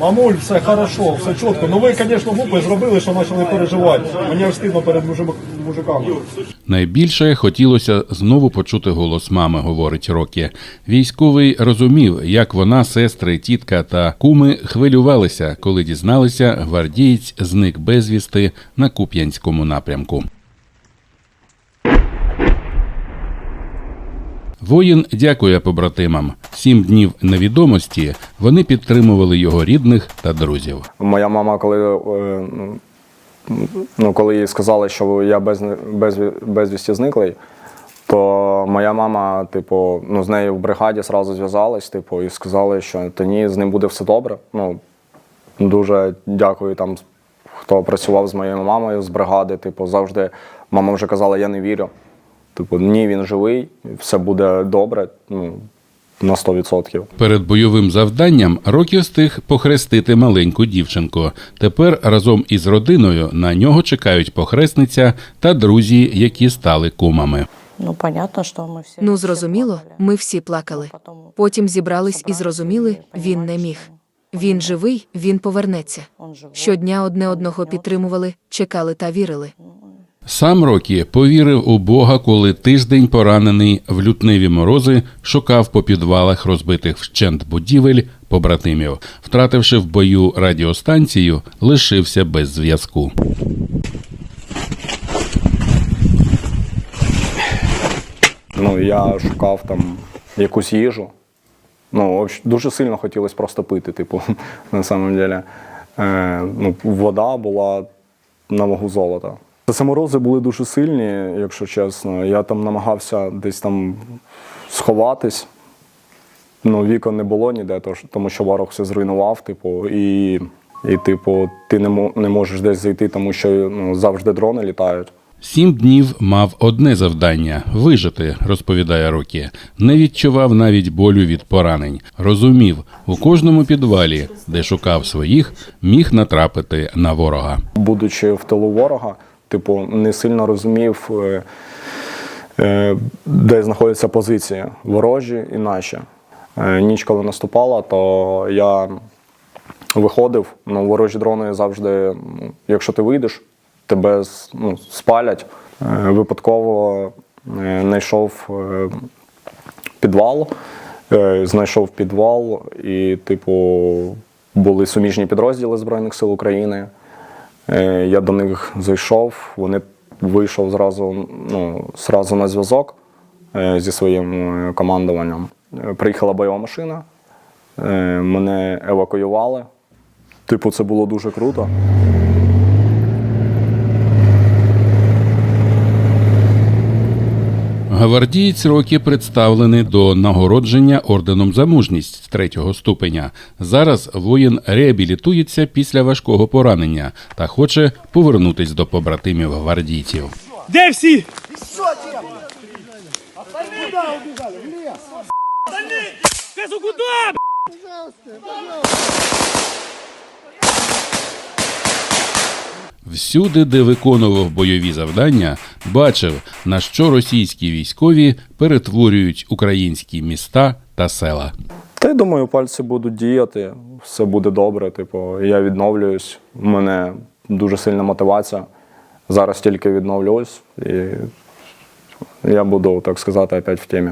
Мамуль, все хорошо, все чітко. Ну ви, звісно, глупо зробили, що почали переживати. Мені аж стидно перед мужик- мужиками. Найбільше хотілося знову почути голос мами, говорить Рокі. Військовий розумів, як вона, сестри, тітка та куми хвилювалися, коли дізналися, гвардієць зник безвісти на Куп'янському напрямку. Воїн дякує побратимам. Сім днів невідомості вони підтримували його рідних та друзів. Моя мама, коли, е, ну, ну, коли їй сказали, що я без, без, безвісті зниклий, то моя мама, типу, ну, з нею в бригаді зразу зв'язалась, типу, і сказали, що то ні, з ним буде все добре. Ну, дуже дякую там, хто працював з моєю мамою з бригади. Типу, завжди мама вже казала, я не вірю. Типу, ні, він живий, все буде добре. Ну, на 100%. Перед бойовим завданням Рокі встиг похрестити маленьку дівчинку. Тепер разом із родиною на нього чекають похресниця та друзі, які стали кумами. Ну, понятно, що ми всі. Ну, зрозуміло, ми всі плакали. Потім зібрались і зрозуміли, він не міг. Він живий, він повернеться. Щодня одне одного підтримували, чекали та вірили. Сам Рокі повірив у Бога, коли тиждень поранений в лютневі морози шукав по підвалах розбитих вщент будівель побратимів. Втративши в бою радіостанцію, лишився без зв'язку. Ну, я шукав там якусь їжу. Ну, дуже сильно хотілося просто пити, типу, на самом деле. Е, ну, вода була на вагу золота. Ці морози були дуже сильні, якщо чесно. Я там намагався десь там сховатись. Ну, вікон не було ніде, тому що ворог все зруйнував, типу, і, і типу, ти не, не можеш десь зайти, тому що ну, завжди дрони літають. Сім днів мав одне завдання вижити, розповідає Рокі. Не відчував навіть болю від поранень. Розумів, у кожному підвалі, де шукав своїх, міг натрапити на ворога. будучи в тилу ворога, типу, не сильно розумів, е, е, де знаходяться позиції ворожі і наші. Е, Ніч, коли наступала, то я виходив. Ну, ворожі дрони завжди, ну, якщо ти вийдеш, тебе ну, спалять. Випадково знайшов підвал, знайшов підвал, і, типу, були суміжні підрозділи Збройних сил України. Е, Я до них зайшов, вони вийшов зразу, ну, зразу на зв'язок е, зі своїм е, командуванням. Приїхала бойова машина, мене евакуювали. Типу, це було дуже круто. Гвардієць Рокі представлений до нагородження орденом за мужність третього ступеня. Зараз воїн реабілітується після важкого поранення та хоче повернутись до побратимів гвардійців. Де всі? Кажу, куди? Всюди, де виконував бойові завдання, бачив, на що російські військові перетворюють українські міста та села. Та я думаю, пальці будуть діяти, все буде добре. Типу, я відновлююсь. У мене дуже сильна мотивація. Зараз тільки відновлююсь, і я буду, так сказати, опять в темі.